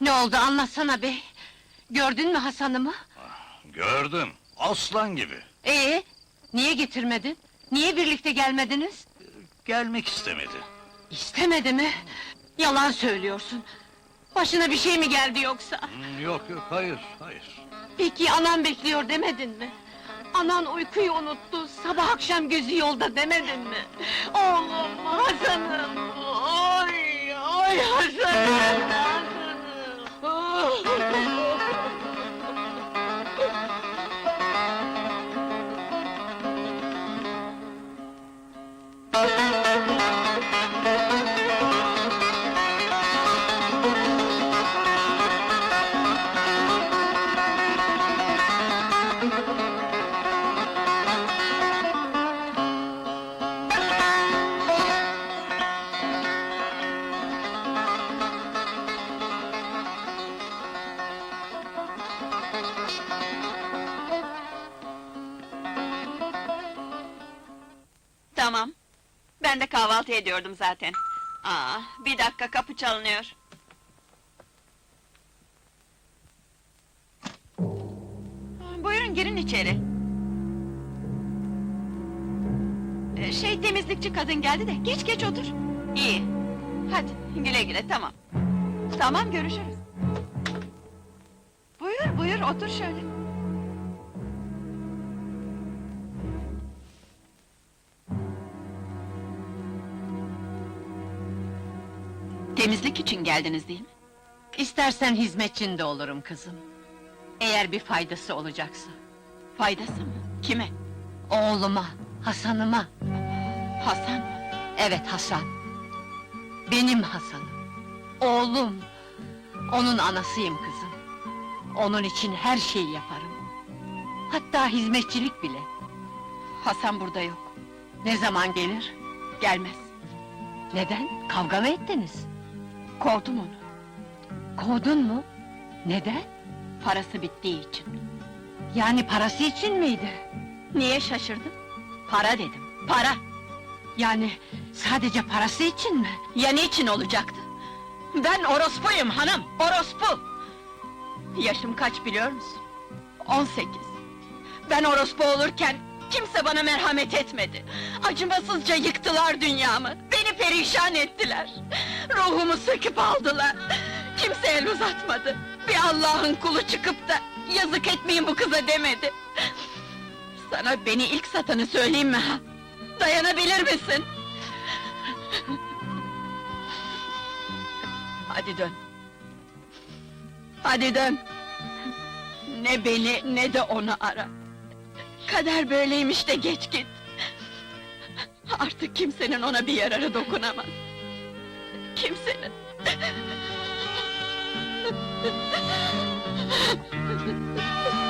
Ne oldu anlatsana bey. Gördün mü Hasan'ımı? Gördüm, aslan gibi. Ee, niye getirmedin? Niye birlikte gelmediniz? Gelmek istemedi. İstemedi mi? Yalan söylüyorsun. Başına bir şey mi geldi yoksa? Hmm, Yok yok, hayır, hayır. Peki anan bekliyor demedin mi? Anan uykuyu unuttu, sabah akşam gözü yolda demedin mi? Oğlum, Hasan'ım! Oy, oy Hasan'ım! Tamam. Ben de kahvaltı ediyordum zaten. Aa, bir dakika kapı çalınıyor. Buyurun girin içeri. Ee, Şey temizlikçi kadın geldi de geç geç otur. İyi. Hadi güle güle tamam. Tamam görüşürüz. Buyur buyur otur şöyle. Temizlik için geldiniz değil mi? İstersen hizmetçin de olurum kızım. Eğer bir faydası olacaksa. Faydası mı? Kime? Oğluma, Hasan'ıma. Hasan mı? Evet Hasan. Benim Hasan'ım. Oğlum. Onun anasıyım kızım. Onun için her şeyi yaparım. Hatta hizmetçilik bile. Hasan burada yok. Ne zaman gelir? Gelmez. Neden? Kavga mı ettiniz? Kovdum onu. Kovdun mu? Neden? Parası bittiği için. Yani parası için miydi? Niye şaşırdın? Para dedim. Para. Yani sadece parası için mi? Ya niçin olacaktı? Ben orospuyum hanım, orospu! Yaşım kaç biliyor musun? 18. Ben orospu olurken kimse bana merhamet etmedi. Acımasızca yıktılar dünyamı, beni perişan ettiler. Ruhumu söküp aldılar. Kimse el uzatmadı. Bir Allah'ın kulu çıkıp da yazık etmeyin bu kıza demedi. Sana beni ilk satanı söyleyeyim mi ha? Dayanabilir misin? Hadi dön. Hadi dön. Ne beni ne de onu ara. Kader böyleymiş de geç git. Artık kimsenin ona bir yararı dokunamaz. Kimsenin.